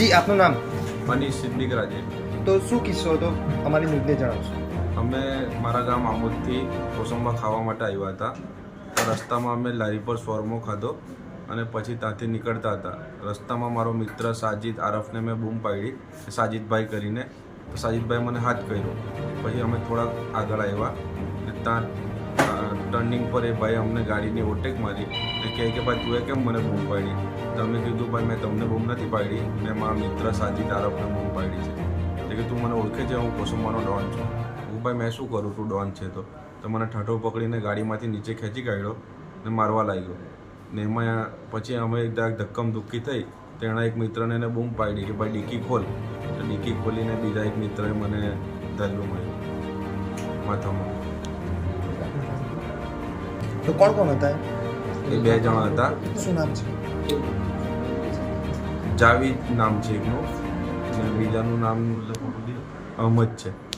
જી આપનું નામ? મનીષ સિદ્દીક રાજે તો શું કિસ્સો હતો? અમારી ન્યૂઝને જણાવશો. અમે મારા ગામ આમોદથી કોસંબા ખાવા માટે આવ્યા હતા. રસ્તામાં અમે લારી પર શોરમો ખાધો અને પછી ત્યાંથી નીકળતા હતા. રસ્તામાં મારો મિત્ર સાજિદ આરફને મેં બૂમ પાડી સાજિદભાઈ કરીને સાજિદભાઈ મને હાથ કર્યો. પછી અમે થોડાક આગળ આવ્યા ત્યાં ટર્નિંગ પર એ ભાઈ અમને ગાડીની ઓટેક મારી. એ કહે કે, ભાઈ, તું એ કેમ મને બૂમ પાડી? તમે કીધું, ભાઈ, મેં તમને બૂમ નથી પાડી. મેં મારા મિત્ર સાજી તારફને બૂમ પાડી છે. એટલે કે, તું મને ઓળખે છે, હું કોસંબાનો ડોન છું. હું, ભાઈ, મેં શું કરું? તું ડોન છે તો. તો મને ઠાઠો પકડીને ગાડીમાંથી નીચે ખેંચી કાઢ્યો ને મારવા લાગ્યો. ને એમાં પછી અમે એકદમ ધક્કમ ધુક્કી થઈ તેના એક મિત્રને એને બૂમ પાડી કે, ભાઈ, ડીકી ખોલ. તો ડીકી ખોલીને બીજા એક મિત્રએ મને ધલ્લું મળ્યું માથામાં. તો કોણ કોણ હતા? એ બે જણા હતા. શું નામ છે? જાવીદ નામ છે એકનું. અને બીજાનું નામ અહમદ છે.